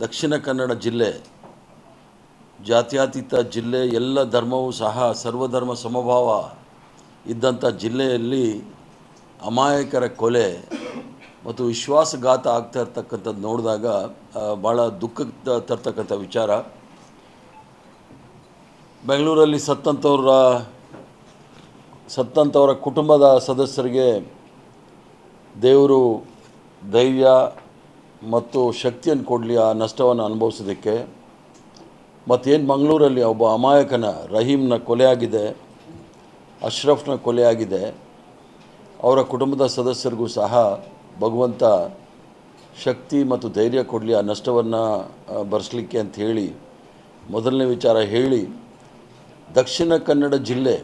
ದಕ್ಷಿಣ ಕನ್ನಡ ಜಿಲ್ಲೆ, ಜಾತ್ಯತೀತ ಜಿಲ್ಲೆ, ಎಲ್ಲ ಧರ್ಮವೂ ಸಹ ಸರ್ವಧರ್ಮ ಸಮಭಾವ ಇದ್ದಂಥ ಜಿಲ್ಲೆಯಲ್ಲಿ ಅಮಾಯಕರ ಕೊಲೆ ಮತ್ತು ವಿಶ್ವಾಸಘಾತ ಆಗ್ತಾ ಇರ್ತಕ್ಕಂಥದ್ದು ನೋಡಿದಾಗ ಭಾಳ ದುಃಖ ತರ್ತಕ್ಕಂಥ ವಿಚಾರ. ಬೆಂಗಳೂರಲ್ಲಿ ಸತ್ತಂಥವ್ರ ಸತ್ತಂಥವರ ಕುಟುಂಬದ ಸದಸ್ಯರಿಗೆ ದೇವರು ಧೈರ್ಯ ಮತ್ತು ಶಕ್ತಿಯನ್ನು ಕೊಡಲಿ ಆ ನಷ್ಟವನ್ನು ಅನುಭವಿಸೋದಕ್ಕೆ. ಮತ್ತೇನು ಮಂಗಳೂರಲ್ಲಿ ಒಬ್ಬ ಅಮಾಯಕನ ರಹೀಮ್ನ ಕೊಲೆಯಾಗಿದೆ, ಅಶ್ರಫ್ನ ಕೊಲೆಯಾಗಿದೆ. ಅವರ ಕುಟುಂಬದ ಸದಸ್ಯರಿಗೂ ಸಹ ಭಗವಂತ ಶಕ್ತಿ ಮತ್ತು ಧೈರ್ಯ ಕೊಡಲಿ ಆ ನಷ್ಟವನ್ನು ಭರಿಸಲಿಕ್ಕೆ ಅಂತ ಹೇಳಿ, ಮೊದಲನೇ ವಿಚಾರ ಹೇಳಿ, ದಕ್ಷಿಣ ಕನ್ನಡ ಜಿಲ್ಲೆ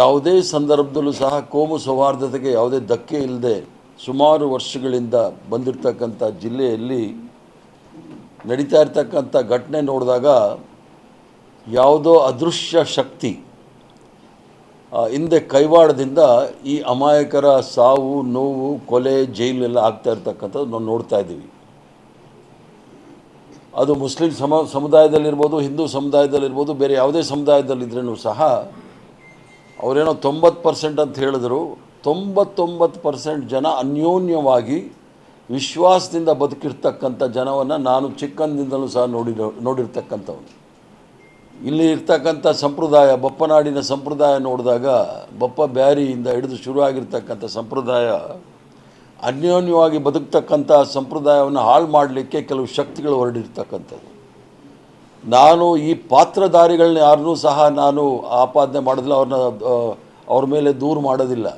ಯಾವುದೇ ಸಂದರ್ಭದಲ್ಲೂ ಸಹ ಕೋಮು ಸೌಹಾರ್ದತೆಗೆ ಯಾವುದೇ ಧಕ್ಕೆ ಇಲ್ಲದೆ ಸುಮಾರು ವರ್ಷಗಳಿಂದ ಬಂದಿರತಕ್ಕಂಥ ಜಿಲ್ಲೆಯಲ್ಲಿ ನಡೀತಾ ಇರ್ತಕ್ಕಂಥ ಘಟನೆ ನೋಡಿದಾಗ ಯಾವುದೋ ಅದೃಶ್ಯ ಶಕ್ತಿ ಹಿಂದೆ ಕೈವಾಡದಿಂದ ಈ ಅಮಾಯಕರ ಸಾವು, ನೋವು, ಕೊಲೆ ಜೈಲೆಲ್ಲ ಆಗ್ತಾ ಇರ್ತಕ್ಕಂಥದ್ದು ನಾವು ನೋಡ್ತಾ ಇದ್ದೀವಿ. ಅದು ಮುಸ್ಲಿಂ ಸಮ, ಸಮುದಾಯದಲ್ಲಿರ್ಬೋದು, ಹಿಂದೂ ಸಮುದಾಯದಲ್ಲಿರ್ಬೋದು, ಬೇರೆ ಯಾವುದೇ ಸಮುದಾಯದಲ್ಲಿದ್ರೂ ಸಹ ಅವರೇನೋ ತೊಂಬತ್ತು ಪರ್ಸೆಂಟ್ ಅಂತ ಹೇಳಿದ್ರು. ತೊಂಬತ್ತೊಂಬತ್ತು ಪರ್ಸೆಂಟ್ ಜನ ಅನ್ಯೋನ್ಯವಾಗಿ ವಿಶ್ವಾಸದಿಂದ ಬದುಕಿರ್ತಕ್ಕಂಥ ಜನವನ್ನು ನಾನು ಚಿಕ್ಕಂದಿಂದಲೂ ಸಹ ನೋಡಿರೋ ನೋಡಿರ್ತಕ್ಕಂಥವನು. ಇಲ್ಲಿ ಇರ್ತಕ್ಕಂಥ ಸಂಪ್ರದಾಯ, ಬಪ್ಪನಾಡಿನ ಸಂಪ್ರದಾಯ ನೋಡಿದಾಗ ಬಪ್ಪ ಬ್ಯಾರಿಯಿಂದ ಹಿಡಿದು ಶುರುವಾಗಿರ್ತಕ್ಕಂಥ ಸಂಪ್ರದಾಯ, ಅನ್ಯೋನ್ಯವಾಗಿ ಬದುಕ್ತಕ್ಕಂಥ ಸಂಪ್ರದಾಯವನ್ನು ಹಾಳು ಮಾಡಲಿಕ್ಕೆ ಕೆಲವು ಶಕ್ತಿಗಳು ಹೊರಡಿರ್ತಕ್ಕಂಥದ್ದು. ನಾನು ಈ ಪಾತ್ರಧಾರಿಗಳನ್ನ ಯಾರನ್ನೂ ಸಹ ನಾನು ಆಪಾದನೆ ಮಾಡೋದಿಲ್ಲ, ಅವ್ರನ್ನ ಅವ್ರ ಮೇಲೆ ದೂರು ಮಾಡೋದಿಲ್ಲ.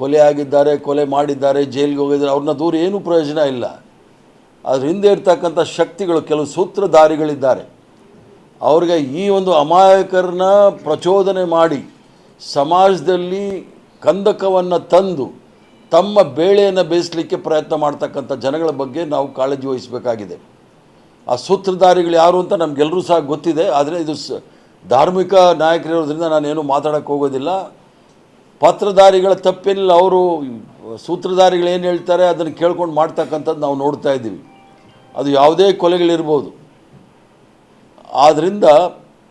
ಕೊಲೆ ಆಗಿದ್ದಾರೆ, ಕೊಲೆ ಮಾಡಿದ್ದಾರೆ, ಜೈಲಿಗೆ ಹೋಗಿದ್ದಾರೆ, ಅವ್ರನ್ನ ದೂರ ಏನೂ ಪ್ರಯೋಜನ ಇಲ್ಲ. ಅದ್ರ ಹಿಂದೆ ಇರ್ತಕ್ಕಂಥ ಶಕ್ತಿಗಳು, ಕೆಲವು ಸೂತ್ರಧಾರಿಗಳಿದ್ದಾರೆ. ಅವ್ರಿಗೆ ಈ ಒಂದು ಅಮಾಯಕರನ್ನ ಪ್ರಚೋದನೆ ಮಾಡಿ ಸಮಾಜದಲ್ಲಿ ಕಂದಕವನ್ನು ತಂದು ತಮ್ಮ ಬೇಳೆಯನ್ನು ಬೇಯಿಸಲಿಕ್ಕೆ ಪ್ರಯತ್ನ ಮಾಡ್ತಕ್ಕಂಥ ಜನಗಳ ಬಗ್ಗೆ ನಾವು ಕಾಳಜಿ ವಹಿಸಬೇಕಾಗಿದೆ. ಆ ಸೂತ್ರಧಾರಿಗಳು ಯಾರು ಅಂತ ನಮಗೆಲ್ಲರೂ ಸಹ ಗೊತ್ತಿದೆ, ಆದರೆ ಇದು ಸ ಧಾರ್ಮಿಕ ನಾಯಕರಿರೋದ್ರಿಂದ ನಾನೇನು ಮಾತಾಡೋಕ್ಕೆ ಹೋಗೋದಿಲ್ಲ. ಪಾತ್ರಧಾರಿಗಳ ತಪ್ಪೇನಿಲ್ಲ ಅವರು ಸೂತ್ರಧಾರಿಗಳು ಏನು ಹೇಳ್ತಾರೆ ಅದನ್ನು ಕೇಳ್ಕೊಂಡು ಮಾಡ್ತಕ್ಕಂಥದ್ದು ನಾವು ನೋಡ್ತಾ ಇದ್ದೀವಿ. ಅದು ಯಾವುದೇ ಕೊಲೆಗಳಿರ್ಬೋದು. ಆದ್ದರಿಂದ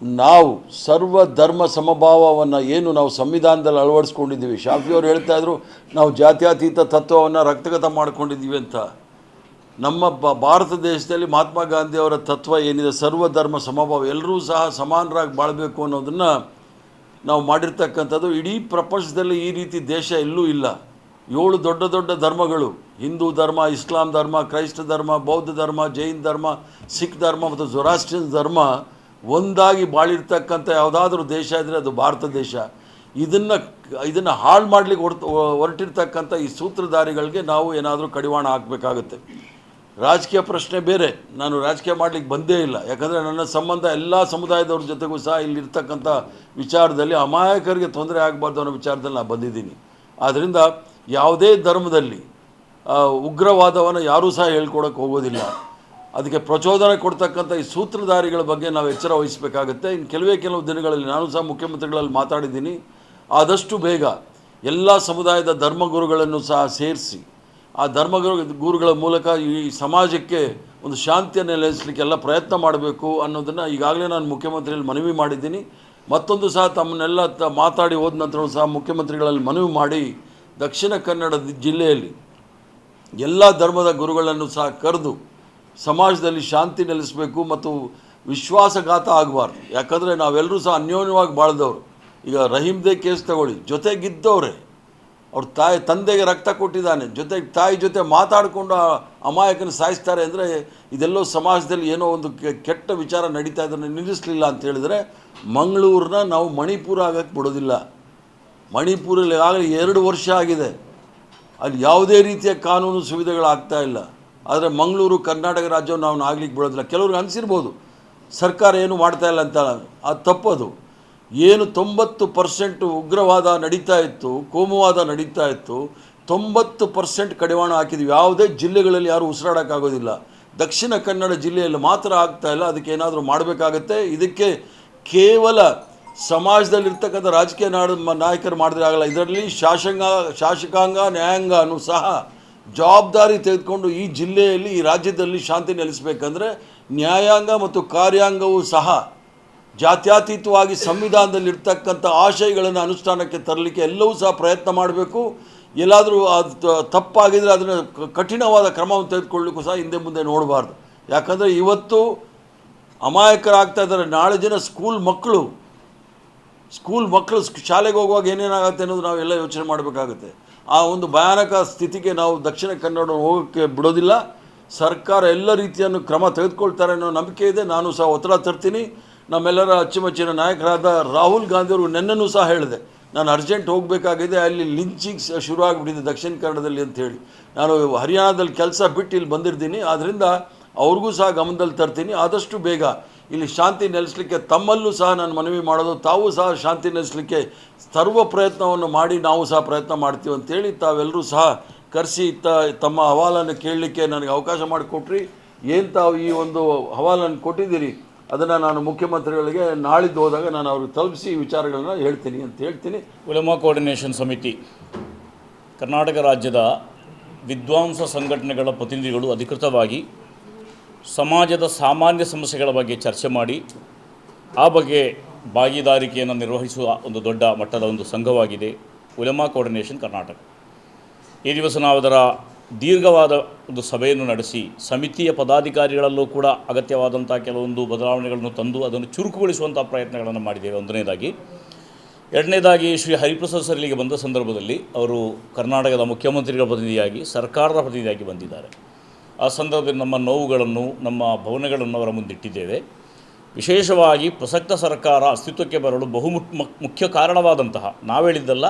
ನಾವು ಸರ್ವ ಧರ್ಮ ಸಮಭಾವವನ್ನು ಏನು ನಾವು ಸಂವಿಧಾನದಲ್ಲಿ ಅಳವಡಿಸ್ಕೊಂಡಿದ್ದೀವಿ. ಶಾಫಿಯವರು ಹೇಳ್ತಾ ಇದ್ರು, ನಾವು ಜಾತ್ಯಾತೀತ ತತ್ವವನ್ನು ರಕ್ತಗತ ಮಾಡ್ಕೊಂಡಿದ್ದೀವಿ ಅಂತ. ನಮ್ಮ ಬ, ಭಾರತ ದೇಶದಲ್ಲಿ ಮಹಾತ್ಮ ಗಾಂಧಿಯವರ ತತ್ವ ಏನಿದೆ, ಸರ್ವ ಧರ್ಮ ಸಮಭಾವ ಎಲ್ಲರೂ ಸಹ ಸಮಾನರಾಗಿ ಬಾಳಬೇಕು ಅನ್ನೋದನ್ನು ನಾವು ಮಾಡಿರ್ತಕ್ಕಂಥದ್ದು ಇಡೀ ಪ್ರಪಂಚದಲ್ಲಿ ಈ ರೀತಿ ದೇಶ ಎಲ್ಲೂ ಇಲ್ಲ. ಏಳು ದೊಡ್ಡ ದೊಡ್ಡ ಧರ್ಮಗಳು, ಹಿಂದೂ ಧರ್ಮ, ಇಸ್ಲಾಂ ಧರ್ಮ, ಕ್ರೈಸ್ತ ಧರ್ಮ, ಬೌದ್ಧ ಧರ್ಮ, ಜೈನ್ ಧರ್ಮ, ಸಿಖ್ ಧರ್ಮ ಮತ್ತು ಜೊರಾಸ್ಟ್ರಿಯನ್ ಧರ್ಮ ಒಂದಾಗಿ ಬಾಳಿರ್ತಕ್ಕಂಥ ಯಾವುದಾದ್ರೂ ದೇಶ ಇದ್ದರೆ ಅದು ಭಾರತ ದೇಶ. ಇದನ್ನು ಇದನ್ನು ಹಾಳು ಮಾಡಲಿಕ್ಕೆ ಹೊರತು ಹೊರಟಿರ್ತಕ್ಕಂಥ ಈ ಸೂತ್ರಧಾರಿಗಳಿಗೆ ನಾವು ಏನಾದರೂ ಕಡಿವಾಣ ಹಾಕಬೇಕಾಗುತ್ತೆ. ರಾಜಕೀಯ ಪ್ರಶ್ನೆ ಬೇರೆ. ನಾನು ರಾಜಕೀಯ ಮಾಡಲಿಕ್ಕೆ ಬಂದೇ ಇಲ್ಲ. ಯಾಕಂದರೆ ನನ್ನ ಸಂಬಂಧ ಎಲ್ಲ ಸಮುದಾಯದವ್ರ ಜೊತೆಗೂ ಸಹ ಇಲ್ಲಿರ್ತಕ್ಕಂಥ ವಿಚಾರದಲ್ಲಿ ಅಮಾಯಕರಿಗೆ ತೊಂದರೆ ಆಗಬಾರ್ದು ಅನ್ನೋ ವಿಚಾರದಲ್ಲಿ ನಾನು ಬಂದಿದ್ದೀನಿ. ಆದ್ದರಿಂದ ಯಾವುದೇ ಧರ್ಮದಲ್ಲಿ ಉಗ್ರವಾದವನ್ನು ಯಾರೂ ಸಹ ಹೇಳ್ಕೊಡೋಕ್ಕೆ ಹೋಗೋದಿಲ್ಲ. ಅದಕ್ಕೆ ಪ್ರಚೋದನೆ ಕೊಡ್ತಕ್ಕಂಥ ಈ ಸೂತ್ರಧಾರಿಗಳ ಬಗ್ಗೆ ನಾವು ಎಚ್ಚರ ವಹಿಸಬೇಕಾಗುತ್ತೆ. ಇನ್ನು ಕೆಲವೇ ಕೆಲವು ದಿನಗಳಲ್ಲಿ ನಾನು ಸಹ ಮುಖ್ಯಮಂತ್ರಿಗಳಲ್ಲಿ ಮಾತಾಡಿದ್ದೀನಿ. ಆದಷ್ಟು ಬೇಗ ಎಲ್ಲ ಸಮುದಾಯದ ಧರ್ಮಗುರುಗಳನ್ನು ಸಹ ಸೇರಿಸಿ ಆ ಧರ್ಮಗುರು ಗುರುಗಳ ಮೂಲಕ ಈ ಸಮಾಜಕ್ಕೆ ಒಂದು ಶಾಂತಿಯನ್ನು ನೆಲೆಸಲಿಕ್ಕೆಲ್ಲ ಪ್ರಯತ್ನ ಮಾಡಬೇಕು ಅನ್ನೋದನ್ನು ಈಗಾಗಲೇ ನಾನು ಮುಖ್ಯಮಂತ್ರಿಯಲ್ಲಿ ಮನವಿ ಮಾಡಿದ್ದೀನಿ. ಮತ್ತೊಂದು ಸಹ ತಮ್ಮನ್ನೆಲ್ಲ ತ ಮಾತಾಡಿ ಹೋದ ನಂತರ ಸಹ ಮುಖ್ಯಮಂತ್ರಿಗಳಲ್ಲಿ ಮನವಿ ಮಾಡಿ ದಕ್ಷಿಣ ಕನ್ನಡ ಜಿಲ್ಲೆಯಲ್ಲಿ ಎಲ್ಲ ಧರ್ಮದ ಗುರುಗಳನ್ನು ಸಹ ಕರೆದು ಸಮಾಜದಲ್ಲಿ ಶಾಂತಿ ನೆಲೆಸಬೇಕು ಮತ್ತು ವಿಶ್ವಾಸಘಾತ ಆಗಬಾರ್ದು. ಯಾಕಂದರೆ ನಾವೆಲ್ಲರೂ ಸಹ ಅನ್ಯೋನ್ಯವಾಗಿ ಬಾಳ್ದವ್ರು. ಈಗ ರಹೀಮ್ದೇ ಕೇಸ್ ತಗೊಳ್ಳಿ. ಜೊತೆಗಿದ್ದವ್ರೆ ಅವ್ರ ತಾಯಿ ತಂದೆಗೆ ರಕ್ತ ಕೊಟ್ಟಿದ್ದಾನೆ. ಜೊತೆಗೆ ತಾಯಿ ಜೊತೆ ಮಾತಾಡಿಕೊಂಡು ಅಮಾಯಕನ ಸಾಯಿಸ್ತಾರೆ ಅಂದರೆ ಇದೆಲ್ಲೋ ಸಮಾಜದಲ್ಲಿ ಏನೋ ಒಂದು ಕೆಟ್ಟ ವಿಚಾರ ನಡೀತಾ ಇದನ್ನು ನಿಲ್ಲಿಸಲಿಲ್ಲ ಅಂತ ಹೇಳಿದ್ರೆ ಮಂಗಳೂರನ್ನ ನಾವು ಮಣಿಪುರ ಆಗಕ್ಕೆ ಬಿಡೋದಿಲ್ಲ. ಮಣಿಪುರಲ್ಲಿ ಆಗಲಿ ಎರಡು ವರ್ಷ ಆಗಿದೆ. ಅಲ್ಲಿ ಯಾವುದೇ ರೀತಿಯ ಕಾನೂನು ಸುವಿಧೆಗಳಾಗ್ತಾ ಇಲ್ಲ. ಆದರೆ ಮಂಗಳೂರು, ಕರ್ನಾಟಕ ರಾಜ್ಯವನ್ನು ನಾವು ಆಗ್ಲಿಕ್ಕೆ ಬಿಡೋದಿಲ್ಲ. ಕೆಲವ್ರಿಗೆ ಅನಿಸಿರ್ಬೋದು. ಸರ್ಕಾರ ಏನು ಮಾಡ್ತಾ ಇಲ್ಲ ಅಂತ ಅದು ತಪ್ಪದು. ಏನು ತೊಂಬತ್ತು ಪರ್ಸೆಂಟು ಉಗ್ರವಾದ ನಡೀತಾ ಇತ್ತು, ಕೋಮುವಾದ ನಡೀತಾ ಇತ್ತು, ತೊಂಬತ್ತು ಪರ್ಸೆಂಟ್ ಕಡಿವಾಣ ಹಾಕಿದ್ವಿ. ಯಾವುದೇ ಜಿಲ್ಲೆಗಳಲ್ಲಿ ಯಾರೂ ಉಸಿರಾಡೋಕ್ಕಾಗೋದಿಲ್ಲ. ದಕ್ಷಿಣ ಕನ್ನಡ ಜಿಲ್ಲೆಯಲ್ಲಿ ಮಾತ್ರ ಆಗ್ತಾ ಇಲ್ಲ, ಅದಕ್ಕೆ ಏನಾದರೂ ಮಾಡಬೇಕಾಗತ್ತೆ. ಇದಕ್ಕೆ ಕೇವಲ ಸಮಾಜದಲ್ಲಿರ್ತಕ್ಕಂಥ ರಾಜಕೀಯ ನಾಡ ನಾಯಕರು ಮಾಡಿದ್ರೆ ಆಗಲ್ಲ. ಇದರಲ್ಲಿ ಶಾಸಕಾಂಗ ಶಾಸಕಾಂಗ, ನ್ಯಾಯಾಂಗನೂ ಸಹ ಜವಾಬ್ದಾರಿ ತೆಗೆದುಕೊಂಡು ಈ ಜಿಲ್ಲೆಯಲ್ಲಿ, ಈ ರಾಜ್ಯದಲ್ಲಿ ಶಾಂತಿ ನೆಲೆಸಬೇಕಂದ್ರೆ ನ್ಯಾಯಾಂಗ ಮತ್ತು ಕಾರ್ಯಾಂಗವೂ ಸಹ ಜಾತ್ಯತೀತವಾಗಿ ಸಂವಿಧಾನದಲ್ಲಿ ಇರ್ತಕ್ಕಂಥ ಆಶಯಗಳನ್ನು ಅನುಷ್ಠಾನಕ್ಕೆ ತರಲಿಕ್ಕೆ ಎಲ್ಲವೂ ಸಹ ಪ್ರಯತ್ನ ಮಾಡಬೇಕು. ಎಲ್ಲಾದರೂ ಅದು ತಪ್ಪಾಗಿದ್ದರೆ ಅದನ್ನು ಕಠಿಣವಾದ ಕ್ರಮವನ್ನು ತೆಗೆದುಕೊಳ್ಳಿಕ್ಕೂ ಸಹ ಹಿಂದೆ ಮುಂದೆ ನೋಡಬಾರ್ದು. ಯಾಕಂದರೆ ಇವತ್ತು ಅಮಾಯಕರಾಗ್ತಾ ಇದ್ದಾರೆ. ನಾಳೆ ದಿನ ಸ್ಕೂಲ್ ಮಕ್ಕಳು. ಸ್ಕೂಲ್ ಮಕ್ಕಳು ಶಾಲೆಗೆ ಹೋಗುವಾಗ ಏನೇನಾಗುತ್ತೆ ಅನ್ನೋದು ನಾವೆಲ್ಲ ಯೋಚನೆ ಮಾಡಬೇಕಾಗುತ್ತೆ. ಆ ಒಂದು ಭಯಾನಕ ಸ್ಥಿತಿಗೆ ನಾವು ದಕ್ಷಿಣ ಕನ್ನಡ ಹೋಗೋಕ್ಕೆ ಬಿಡೋದಿಲ್ಲ. ಸರ್ಕಾರ ಎಲ್ಲ ರೀತಿಯನ್ನು ಕ್ರಮ ತೆಗೆದುಕೊಳ್ತಾರೆ ಅನ್ನೋ ನಂಬಿಕೆ ಇದೆ. ನಾನು ಸಹ ಒತ್ತಡ ತರ್ತೀನಿ. ನಮ್ಮೆಲ್ಲರ ಅಚ್ಚುಮಚ್ಚಿನ ನಾಯಕರಾದ ರಾಹುಲ್ ಗಾಂಧಿಯವರು ನೆನ್ನೂ ಸಹ ಹೇಳಿದೆ. ನಾನು ಅರ್ಜೆಂಟ್ ಹೋಗಬೇಕಾಗಿದೆ, ಅಲ್ಲಿ ಲಿಂಚಿಂಗ್ ಶುರು ಆಗಿಬಿಟ್ಟಿದೆ ದಕ್ಷಿಣ ಕನ್ನಡದಲ್ಲಿ ಅಂತೇಳಿ ನಾನು ಹರಿಯಾಣದಲ್ಲಿ ಕೆಲಸ ಬಿಟ್ಟು ಇಲ್ಲಿ ಬಂದಿರ್ತೀನಿ ಆದ್ದರಿಂದ ಅವ್ರಿಗೂ ಸಹ ಗಮನದಲ್ಲಿ ತರ್ತೀನಿ. ಆದಷ್ಟು ಬೇಗ ಇಲ್ಲಿ ಶಾಂತಿ ನೆಲೆಸಲಿಕ್ಕೆ ತಮ್ಮಲ್ಲೂ ಸಹ ನಾನು ಮನವಿ ಮಾಡೋದು, ತಾವು ಸಹ ಶಾಂತಿ ನೆಲೆಸಲಿಕ್ಕೆ ಸರ್ವ ಪ್ರಯತ್ನವನ್ನು ಮಾಡಿ, ನಾವು ಸಹ ಪ್ರಯತ್ನ ಮಾಡ್ತೀವಿ ಅಂತೇಳಿ ತಾವೆಲ್ಲರೂ ಸಹ ಕರೆಸಿ ತ, ತಮ್ಮ ಹವಾಲನ್ನು ಕೇಳಲಿಕ್ಕೆ ನನಗೆ ಅವಕಾಶ ಮಾಡಿಕೊಟ್ರಿ. ಏನು ತಾವು ಈ ಒಂದು ಹವಾಲನ್ನು ಕೊಟ್ಟಿದ್ದೀರಿ? ಅದನ್ನು ನಾನು ಮುಖ್ಯಮಂತ್ರಿಗಳಿಗೆ ನಾಳಿದ್ದು ಹೋದಾಗ ನಾನು ಅವ್ರಿಗೆ ತಲುಪಿಸಿ ವಿಚಾರಗಳನ್ನು ಹೇಳ್ತೀನಿ ಅಂತ ಹೇಳ್ತೀನಿ. ಉಲಮಾ ಕೋಆರ್ಡಿನೇಷನ್ ಸಮಿತಿ, ಕರ್ನಾಟಕ ರಾಜ್ಯದ ವಿದ್ವಾಂಸ ಸಂಘಟನೆಗಳ ಪ್ರತಿನಿಧಿಗಳು ಅಧಿಕೃತವಾಗಿ ಸಮಾಜದ ಸಾಮಾನ್ಯ ಸಮಸ್ಯೆಗಳ ಬಗ್ಗೆ ಚರ್ಚೆ ಮಾಡಿ, ಆ ಬಗ್ಗೆ ಭಾಗಿದಾರಿಕೆಯನ್ನು ನಿರ್ವಹಿಸುವ ಒಂದು ದೊಡ್ಡ ಮಟ್ಟದ ಒಂದು ಸಂಘವಾಗಿದೆ ಉಲಮಾ ಕೋಆರ್ಡಿನೇಷನ್ ಕರ್ನಾಟಕ. ಈ ದಿವಸ ನಾವು ಅದರ ದೀರ್ಘವಾದ ಒಂದು ಸಭೆಯನ್ನು ನಡೆಸಿ ಸಮಿತಿಯ ಪದಾಧಿಕಾರಿಗಳಲ್ಲೂ ಕೂಡ ಅಗತ್ಯವಾದಂಥ ಕೆಲವೊಂದು ಬದಲಾವಣೆಗಳನ್ನು ತಂದು ಅದನ್ನು ಚುರುಕುಗೊಳಿಸುವಂಥ ಪ್ರಯತ್ನಗಳನ್ನು ಮಾಡಿದ್ದೇವೆ. ಒಂದನೇದಾಗಿ, ಎರಡನೇದಾಗಿ ಶ್ರೀ ಹರಿಪ್ರಸಾದ್ ಸರ್ಲಿಗೆ ಬಂದ ಸಂದರ್ಭದಲ್ಲಿ ಅವರು ಕರ್ನಾಟಕದ ಮುಖ್ಯಮಂತ್ರಿಗಳ ಪ್ರತಿನಿಧಿಯಾಗಿ, ಸರ್ಕಾರದ ಪ್ರತಿನಿಧಿಯಾಗಿ ಬಂದಿದ್ದಾರೆ. ಆ ಸಂದರ್ಭದಲ್ಲಿ ನಮ್ಮ ನೋವುಗಳನ್ನು, ನಮ್ಮ ಭವನಗಳನ್ನು ಅವರ ಮುಂದಿಟ್ಟಿದ್ದೇವೆ. ವಿಶೇಷವಾಗಿ ಪ್ರಸಕ್ತ ಸರ್ಕಾರ ಅಸ್ತಿತ್ವಕ್ಕೆ ಬರಲು ಬಹು ಮುಖ್ಯ ಕಾರಣವಾದಂತಹ ನಾವು ಹೇಳಿದ್ದಲ್ಲ,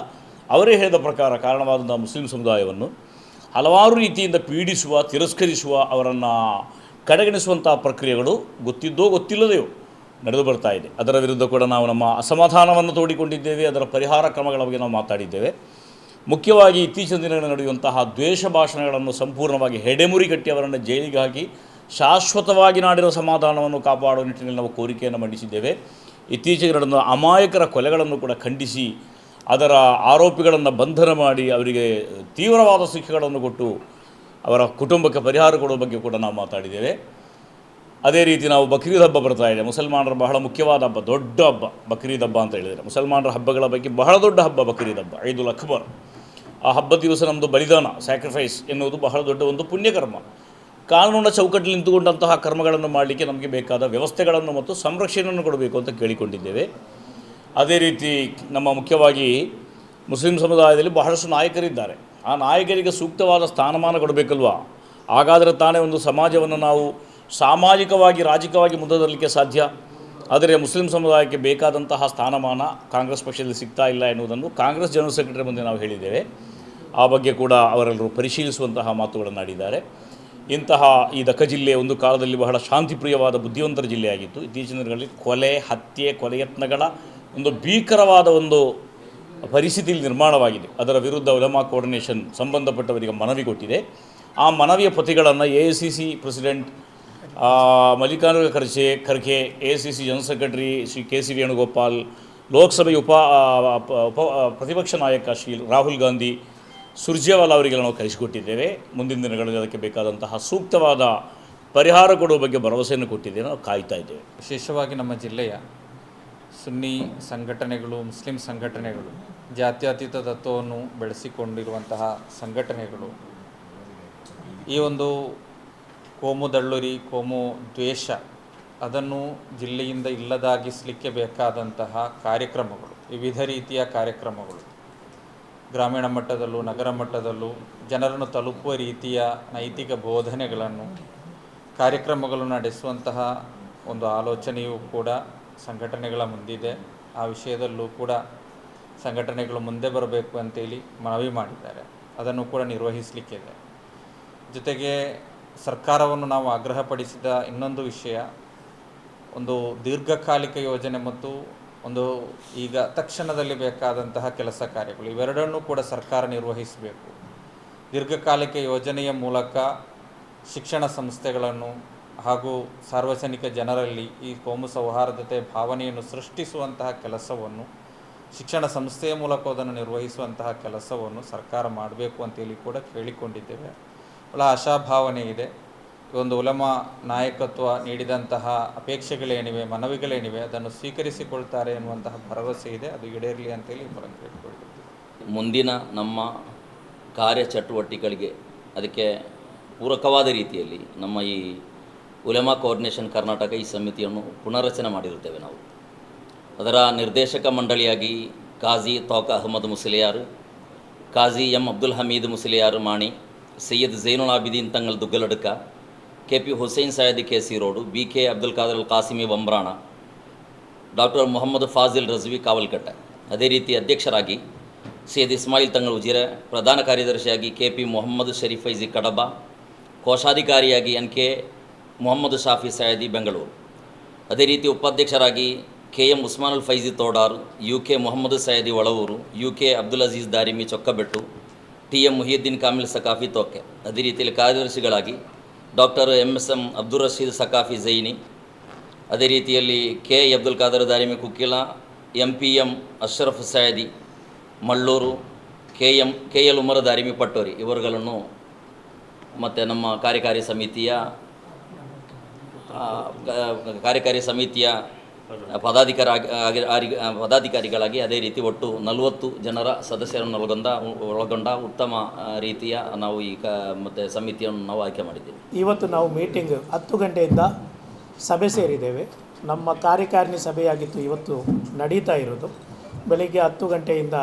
ಅವರೇ ಹೇಳಿದ ಪ್ರಕಾರ ಕಾರಣವಾದಂತಹ ಮುಸ್ಲಿಂ ಸಮುದಾಯವನ್ನು ಹಲವಾರು ರೀತಿಯಿಂದ ಪೀಡಿಸುವ, ತಿರಸ್ಕರಿಸುವ ಅವರನ್ನು ಕಡೆಗಣಿಸುವಂಥ ಪ್ರಕ್ರಿಯೆಗಳು ಗೊತ್ತಿದ್ದೋ ಗೊತ್ತಿಲ್ಲದೆಯೋ ನಡೆದು ಬರ್ತಾ ಇದೆ. ಅದರ ವಿರುದ್ಧ ಕೂಡ ನಾವು ನಮ್ಮ ಅಸಮಾಧಾನವನ್ನು ತೋಡಿಕೊಂಡಿದ್ದೇವೆ, ಅದರ ಪರಿಹಾರ ಕ್ರಮಗಳ ಬಗ್ಗೆ ನಾವು ಮಾತಾಡಿದ್ದೇವೆ. ಮುಖ್ಯವಾಗಿ ಇತ್ತೀಚಿನ ದಿನಗಳಲ್ಲಿ ನಡೆಯುವಂತಹ ದ್ವೇಷ ಭಾಷಣಗಳನ್ನು ಸಂಪೂರ್ಣವಾಗಿ ಹೆಡೆಮುರಿ ಕಟ್ಟಿ ಅವರನ್ನು ಜೈಲಿಗೆ ಹಾಕಿ ಶಾಶ್ವತವಾಗಿ ನಾಡಿರುವ ಸಮಾಧಾನವನ್ನು ಕಾಪಾಡುವ ನಿಟ್ಟಿನಲ್ಲಿ ನಾವು ಕೋರಿಕೆಯನ್ನು ಮಂಡಿಸಿದ್ದೇವೆ. ಇತ್ತೀಚೆಗೆ ನಡೆದ ಅಮಾಯಕರ ಕೊಲೆಗಳನ್ನು ಕೂಡ ಖಂಡಿಸಿ ಅದರ ಆರೋಪಿಗಳನ್ನು ಬಂಧನ ಮಾಡಿ ಅವರಿಗೆ ತೀವ್ರವಾದ ಶಿಕ್ಷೆಗಳನ್ನು ಕೊಟ್ಟು ಅವರ ಕುಟುಂಬಕ್ಕೆ ಪರಿಹಾರ ಕೊಡುವ ಬಗ್ಗೆ ಕೂಡ ನಾವು ಮಾತಾಡಿದ್ದೇವೆ. ಅದೇ ರೀತಿ ನಾವು ಬಕ್ರೀದ್ ಹಬ್ಬ ಬರ್ತಾ ಇದೆ. ಮುಸಲ್ಮಾನರ ಬಹಳ ಮುಖ್ಯವಾದ ಹಬ್ಬ, ದೊಡ್ಡ ಹಬ್ಬ, ಬಕ್ರೀದ್ ಹಬ್ಬ ಅಂತ ಹೇಳಿದರೆ. ಮುಸಲ್ಮಾನರ ಹಬ್ಬಗಳ ಬಗ್ಗೆ ಬಹಳ ದೊಡ್ಡ ಹಬ್ಬ ಬಕ್ರೀದ್ ಹಬ್ಬ, ಐದುಲ್ ಅಕ್ಬರ್. ಆ ಹಬ್ಬದ ದಿವಸ ನಮ್ಮದು ಬಲಿದಾನ ಸ್ಯಾಕ್ರಿಫೈಸ್ ಎನ್ನುವುದು ಬಹಳ ದೊಡ್ಡ ಒಂದು ಪುಣ್ಯಕರ್ಮ. ಕಾನೂನ ಚೌಕಟ್ಟಲ್ಲಿ ನಿಂತುಕೊಂಡಂತಹ ಕರ್ಮಗಳನ್ನು ಮಾಡಲಿಕ್ಕೆ ನಮಗೆ ಬೇಕಾದ ವ್ಯವಸ್ಥೆಗಳನ್ನು ಮತ್ತು ಸಂರಕ್ಷಣೆಯನ್ನು ಕೊಡಬೇಕು ಅಂತ ಕೇಳಿಕೊಂಡಿದ್ದೇವೆ. ಅದೇ ರೀತಿ ನಮ್ಮ ಮುಖ್ಯವಾಗಿ ಮುಸ್ಲಿಂ ಸಮುದಾಯದಲ್ಲಿ ಬಹಳಷ್ಟು ನಾಯಕರಿದ್ದಾರೆ. ಆ ನಾಯಕರಿಗೆ ಸೂಕ್ತವಾದ ಸ್ಥಾನಮಾನ ಕೊಡಬೇಕಲ್ವಾ? ಹಾಗಾದರೆ ತಾನೇ ಒಂದು ಸಮಾಜವನ್ನು ನಾವು ಸಾಮಾಜಿಕವಾಗಿ, ರಾಜಕೀಯವಾಗಿ ಮುಂದೆ ತರಲಿಕ್ಕೆ ಸಾಧ್ಯ? ಆದರೆ ಮುಸ್ಲಿಂ ಸಮುದಾಯಕ್ಕೆ ಬೇಕಾದಂತಹ ಸ್ಥಾನಮಾನ ಕಾಂಗ್ರೆಸ್ ಪಕ್ಷದಲ್ಲಿ ಸಿಗ್ತಾ ಇಲ್ಲ ಎನ್ನುವುದನ್ನು ಕಾಂಗ್ರೆಸ್ ಜನರಲ್ ಸೆಕ್ರೆಟರಿ ಮುಂದೆ ನಾವು ಹೇಳಿದ್ದೇವೆ. ಆ ಬಗ್ಗೆ ಕೂಡ ಅವರೆಲ್ಲರೂ ಪರಿಶೀಲಿಸುವಂತಹ ಮಾತುಗಳನ್ನು ಆಡಿದ್ದಾರೆ. ಇಂತಹ ಈ ದಕ್ಕ ಜಿಲ್ಲೆ ಒಂದು ಕಾಲದಲ್ಲಿ ಬಹಳ ಶಾಂತಿಪ್ರಿಯವಾದ, ಬುದ್ಧಿವಂತರ ಜಿಲ್ಲೆಯಾಗಿತ್ತು. ಇತ್ತೀಚಿನ ದಿನಗಳಲ್ಲಿ ಕೊಲೆ, ಹತ್ಯೆ ಕೊಲೆಯತ್ನಗಳ ಒಂದು ಭೀಕರವಾದ ಒಂದು ಪರಿಸ್ಥಿತಿಯಲ್ಲಿ ನಿರ್ಮಾಣವಾಗಿದೆ. ಅದರ ವಿರುದ್ಧ ಉಲಮಾ ಕೋಆರ್ಡಿನೇಷನ್ ಸಂಬಂಧಪಟ್ಟವರಿಗೆ ಮನವಿ ಕೊಟ್ಟಿದೆ. ಆ ಮನವಿಯ ಪ್ರತಿಗಳನ್ನು A C C president Mallikarjuna Kharge Kharge, A C C general secretary Shri K C Venugopal, ಲೋಕಸಭೆ ಉಪ ಉಪ ಪ್ರತಿಪಕ್ಷ ನಾಯಕ ಶ್ರೀ ರಾಹುಲ್ ಗಾಂಧಿ, ಸುರ್ಜೇವಾಲ ಅವರಿಗೆಲ್ಲ ನಾವು ಕಳಿಸಿಕೊಟ್ಟಿದ್ದೇವೆ. ಮುಂದಿನ ದಿನಗಳಲ್ಲಿ ಅದಕ್ಕೆ ಬೇಕಾದಂತಹ ಸೂಕ್ತವಾದ ಪರಿಹಾರ ಕೊಡುವ ಬಗ್ಗೆ ಭರವಸೆಯನ್ನು ಕೊಟ್ಟಿದ್ದೇವೆ. ನಾವು ಕಾಯ್ತಾ ಇದ್ದೇವೆ. ವಿಶೇಷವಾಗಿ ನಮ್ಮ ಜಿಲ್ಲೆಯ ಸುನ್ನಿ ಸಂಘಟನೆಗಳು, ಮುಸ್ಲಿಂ ಸಂಘಟನೆಗಳು, ಜಾತ್ಯತೀತ ತತ್ವವನ್ನು ಬೆಳೆಸಿಕೊಂಡಿರುವಂತಹ ಸಂಘಟನೆಗಳು. ಈ ಒಂದು ಕೋಮು ದಳ್ಳುರಿ, ಕೋಮು ದ್ವೇಷ ಅದನ್ನು ಜಿಲ್ಲೆಯಿಂದ ಇಲ್ಲದಾಗಿಸಲಿಕ್ಕೆ ಬೇಕಾದಂತಹ ಕಾರ್ಯಕ್ರಮಗಳು, ವಿವಿಧ ರೀತಿಯ ಕಾರ್ಯಕ್ರಮಗಳು. ಗ್ರಾಮೀಣ ಮಟ್ಟದಲ್ಲೂ, ನಗರ ಮಟ್ಟದಲ್ಲೂ ಜನರನ್ನು ತಲುಪುವ ರೀತಿಯ ನೈತಿಕ ಬೋಧನೆಗಳನ್ನು ಕಾರ್ಯಕ್ರಮಗಳು ನಡೆಸುವಂತಹ ಒಂದು ಆಲೋಚನೆಯೂ ಕೂಡ ಸಂಘಟನೆಗಳ ಮುಂದಿದೆ. ಆ ವಿಷಯದಲ್ಲೂ ಕೂಡ ಸಂಘಟನೆಗಳು ಮುಂದೆ ಬರಬೇಕು ಅಂತೇಳಿ ಮನವಿ ಮಾಡಿದ್ದಾರೆ. ಅದನ್ನು ಕೂಡ ನಿರ್ವಹಿಸಲಿಕ್ಕಿದೆ. ಜೊತೆಗೆ ಸರ್ಕಾರವನ್ನು ನಾವು ಆಗ್ರಹಪಡಿಸಿದ ಇನ್ನೊಂದು ವಿಷಯ, ಒಂದು ದೀರ್ಘಕಾಲಿಕ ಯೋಜನೆ ಮತ್ತು ಒಂದು ಈಗ ತಕ್ಷಣದಲ್ಲಿ ಬೇಕಾದಂತಹ ಕೆಲಸ ಕಾರ್ಯಗಳು, ಇವೆರಡನ್ನೂ ಕೂಡ ಸರ್ಕಾರ ನಿರ್ವಹಿಸಬೇಕು. ದೀರ್ಘಕಾಲಿಕ ಯೋಜನೆಯ ಮೂಲಕ ಶಿಕ್ಷಣ ಸಂಸ್ಥೆಗಳನ್ನು ಹಾಗೂ ಸಾರ್ವಜನಿಕ ಜನರಲ್ಲಿ ಈ ಕೋಮು ಸೌಹಾರ್ದತೆ ಭಾವನೆಯನ್ನು ಸೃಷ್ಟಿಸುವಂತಹ ಕೆಲಸವನ್ನು, ಶಿಕ್ಷಣ ಸಂಸ್ಥೆಯ ಮೂಲಕ ಅದನ್ನು ನಿರ್ವಹಿಸುವಂತಹ ಕೆಲಸವನ್ನು ಸರ್ಕಾರ ಮಾಡಬೇಕು ಅಂತೇಳಿ ಕೂಡ ಕೇಳಿಕೊಂಡಿದ್ದೇವೆ. ಭಾಳ ಆಶಾಭಾವನೆ ಇದೆ. ಈ ಒಂದು ಉಲಮ ನಾಯಕತ್ವ ನೀಡಿದಂತಹ ಅಪೇಕ್ಷೆಗಳೇನಿವೆ, ಮನವಿಗಳೇನಿವೆ, ಅದನ್ನು ಸ್ವೀಕರಿಸಿಕೊಳ್ತಾರೆ ಎನ್ನುವಂತಹ ಭರವಸೆ ಇದೆ. ಅದು ಈಡೇರಲಿ ಅಂತೇಳಿ ಕೇಳ್ಕೊಳ್ತೀನಿ ಮುಂದಿನ ನಮ್ಮ ಕಾರ್ಯಚಟುವಟಿಕೆಗಳಿಗೆ ಅದಕ್ಕೆ ಪೂರಕವಾದ ರೀತಿಯಲ್ಲಿ ನಮ್ಮ ಈ ಉಲೆಮಾ ಕೋಆರ್ಡಿನೇಷನ್ ಕರ್ನಾಟಕ ಈ ಸಮಿತಿಯನ್ನು ಪುನರ್ರಚನೆ ಮಾಡಿರುತ್ತೇವೆ ನಾವು. ಅದರ ನಿರ್ದೇಶಕ ಮಂಡಳಿಯಾಗಿ Qazi Thoka Ahmad Musliyar, Qazi M Abdul Hameed Musliyar Mani, Sayyid Zainul Abideen Thangal Duggaladka K P Hussain Sayadi K C road B K Abdul Khader Al Kasimi Bambrana, doctor Mohammed Fazil Razvi Kavalkatte. ಅದೇ ರೀತಿ ಅಧ್ಯಕ್ಷರಾಗಿ ಸೈಯದ್ ಇಸ್ಮಾಯಿಲ್ ತಂಗಲ್ ಉಜಿರೆ, ಪ್ರಧಾನ ಕಾರ್ಯದರ್ಶಿಯಾಗಿ K P Mohammed Sharif ಐಜಿ ಕಡಬ, ಕೋಶಾಧಿಕಾರಿಯಾಗಿ N K Mohammed Shafi ಸಯದಿ Bengaluru ಅದೇ ರೀತಿ ಉಪಾಧ್ಯಕ್ಷರಾಗಿ K M Al Faizi Thodar U K Mohammed Saadi Olavur U K Abdul Aziz Darimi Chokkabettu T M Muhiyuddeen Kamil Saqafi Thoke ಅದೇ ರೀತಿಯಲ್ಲಿ ಕಾರ್ಯದರ್ಶಿಗಳಾಗಿ doctor M S M Abdul Rasheed Saqafi Jaini ಅದೇ ರೀತಿಯಲ್ಲಿ K Abdul Khader Darimi Kukkila M P M Ashraf Sayadi Mallur K M K L Umar Darimi Pattori ಇವರುಗಳನ್ನು ಮತ್ತು ನಮ್ಮ ಕಾರ್ಯಕಾರಿ ಸಮಿತಿಯ ಕಾರ್ಯಕಾರಿ ಸಮಿತಿಯ ಪದಾಧಿಕಾರಿ ಆಗಿ- ಪದಾಧಿಕಾರಿಗಳಾಗಿ ಅದೇ ರೀತಿ ಒಟ್ಟು ನಲವತ್ತು ಜನರ ಸದಸ್ಯರನ್ನು ಒಳಗೊಂಡ ಒಳಗೊಂಡ ಉತ್ತಮ ರೀತಿಯ ನಾವು ಈ ಕ, ಮತ್ತು ಸಮಿತಿಯನ್ನು ನಾವು ಆಯ್ಕೆ ಮಾಡಿದ್ದೇವೆ. ಇವತ್ತು ನಾವು ಮೀಟಿಂಗ್ ಹತ್ತು ಗಂಟೆಯಿಂದ ಸಭೆ ಸೇರಿದ್ದೇವೆ. ನಮ್ಮ ಕಾರ್ಯಕಾರಿಣಿ ಸಭೆಯಾಗಿತ್ತು ಇವತ್ತು ನಡೀತಾ ಇರೋದು. ಬೆಳಿಗ್ಗೆ ಹತ್ತು ಗಂಟೆಯಿಂದ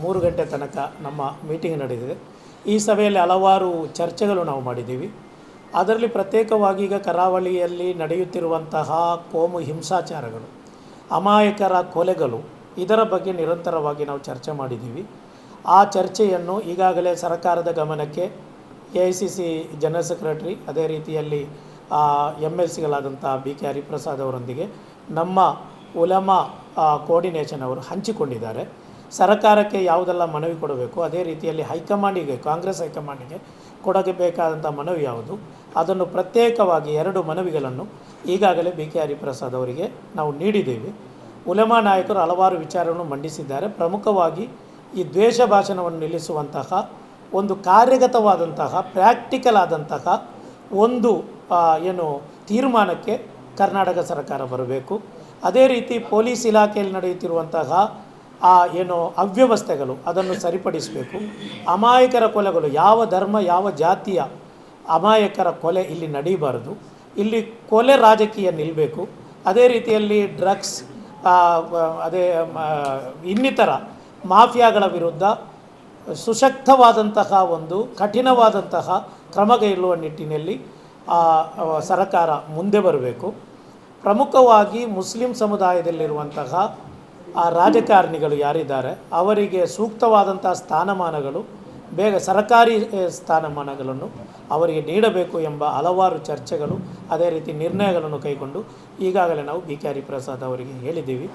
ಮೂರು ಗಂಟೆ ತನಕ ನಮ್ಮ ಮೀಟಿಂಗ್ ನಡೆದಿದೆ. ಈ ಸಭೆಯಲ್ಲಿ ಹಲವಾರು ಚರ್ಚೆಗಳು ನಾವು ಮಾಡಿದ್ದೀವಿ. ಅದರಲ್ಲಿ ಪ್ರತ್ಯೇಕವಾಗಿ ಈಗ ಕರಾವಳಿಯಲ್ಲಿ ನಡೆಯುತ್ತಿರುವಂತಹ ಕೋಮು ಹಿಂಸಾಚಾರಗಳು, ಅಮಾಯಕರ ಕೊಲೆಗಳು, ಇದರ ಬಗ್ಗೆ ನಿರಂತರವಾಗಿ ನಾವು ಚರ್ಚೆ ಮಾಡಿದ್ದೀವಿ. ಆ ಚರ್ಚೆಯನ್ನು ಈಗಾಗಲೇ ಸರ್ಕಾರದ ಗಮನಕ್ಕೆ A I C C general secretary, ಅದೇ ರೀತಿಯಲ್ಲಿ ಎಂ ಎಲ್ ಸಿಗಳಾದಂಥ ಬಿ ಕೆ ಹರಿಪ್ರಸಾದ್ ಅವರೊಂದಿಗೆ ನಮ್ಮ ಉಲಮಾ ಕೋರ್ಡಿನೇಷನ್ ಅವರು ಹಂಚಿಕೊಂಡಿದ್ದಾರೆ. ಸರ್ಕಾರಕ್ಕೆ ಯಾವುದೆಲ್ಲ ಮನವಿ ಕೊಡಬೇಕು, ಅದೇ ರೀತಿಯಲ್ಲಿ ಹೈಕಮಾಂಡಿಗೆ, ಕಾಂಗ್ರೆಸ್ ಹೈಕಮಾಂಡಿಗೆ ಕೊಡಬೇಕಾದಂಥ ಮನವಿ ಯಾವುದು? ಅದನ್ನು ಪ್ರತ್ಯೇಕವಾಗಿ ಎರಡು ಮನವಿಗಳನ್ನು ಈಗಾಗಲೇ ಬಿ ಕೆ ಹರಿಪ್ರಸಾದ್ ಅವರಿಗೆ ನಾವು ನೀಡಿದ್ದೇವೆ. ಉಲೆಮಾ ನಾಯಕರು ಹಲವಾರು ವಿಚಾರವನ್ನು ಮಂಡಿಸಿದ್ದಾರೆ. ಪ್ರಮುಖವಾಗಿ ಈ ದ್ವೇಷ ಭಾಷಣವನ್ನು ನಿಲ್ಲಿಸುವಂತಹ, ಒಂದು ಕಾರ್ಯಗತವಾದಂತಹ ಪ್ರಾಕ್ಟಿಕಲ್ ಆದಂತಹ ಒಂದು ಏನು ತೀರ್ಮಾನಕ್ಕೆ ಕರ್ನಾಟಕ ಸರ್ಕಾರ ಬರಬೇಕು. ಅದೇ ರೀತಿ ಪೊಲೀಸ್ ಇಲಾಖೆಯಲ್ಲಿ ನಡೆಯುತ್ತಿರುವಂತಹ ಆ ಏನು ಅವ್ಯವಸ್ಥೆಗಳು ಅದನ್ನು ಸರಿಪಡಿಸಬೇಕು. ಅಮಾಯಕರ ಕೊಲೆಗಳು ಯಾವ ಧರ್ಮ ಯಾವ ಜಾತಿಯ ಅಮಾಯಕರ ಕೊಲೆ ಇಲ್ಲಿ ನಡೀಬಾರದು. ಇಲ್ಲಿ ಕೊಲೆ ರಾಜಕೀಯ ನಿಲ್ಲಬೇಕು ಅದೇ ರೀತಿಯಲ್ಲಿ ಡ್ರಗ್ಸ್ ಅದೇ ಇನ್ನಿತರ ಮಾಫಿಯಾಗಳ ವಿರುದ್ಧ ಸುಶಕ್ತವಾದಂತಹ ಒಂದು ಕಠಿಣವಾದಂತಹ ಕ್ರಮಗೈಗೊಳ್ಳುವ ನಿಟ್ಟಿನಲ್ಲಿ ಸರಕಾರ ಆ, ಸರ್ಕಾರ ಮುಂದೆ ಬರಬೇಕು. ಪ್ರಮುಖವಾಗಿ ಮುಸ್ಲಿಂ ಸಮುದಾಯದಲ್ಲಿರುವಂತಹ ಆ ರಾಜಕಾರಣಿಗಳು ಯಾರಿದ್ದಾರೆ, ಅವರಿಗೆ ಸೂಕ್ತವಾದಂಥ ಸ್ಥಾನಮಾನಗಳು, ಬೇಗ ಸರ್ಕಾರಿ ಸ್ಥಾನಮಾನಗಳನ್ನು ಅವರಿಗೆ ನೀಡಬೇಕು ಎಂಬ ಹಲವಾರು ಚರ್ಚೆಗಳು, ಅದೇ ರೀತಿ ನಿರ್ಣಯಗಳನ್ನು ಕೈಗೊಂಡು ಈಗಾಗಲೇ ನಾವು ಬಿ ಕೆ ಹರಿಪ್ರಸಾದ್ ಅವರಿಗೆ ಹೇಳಿದ್ದೀವಿ.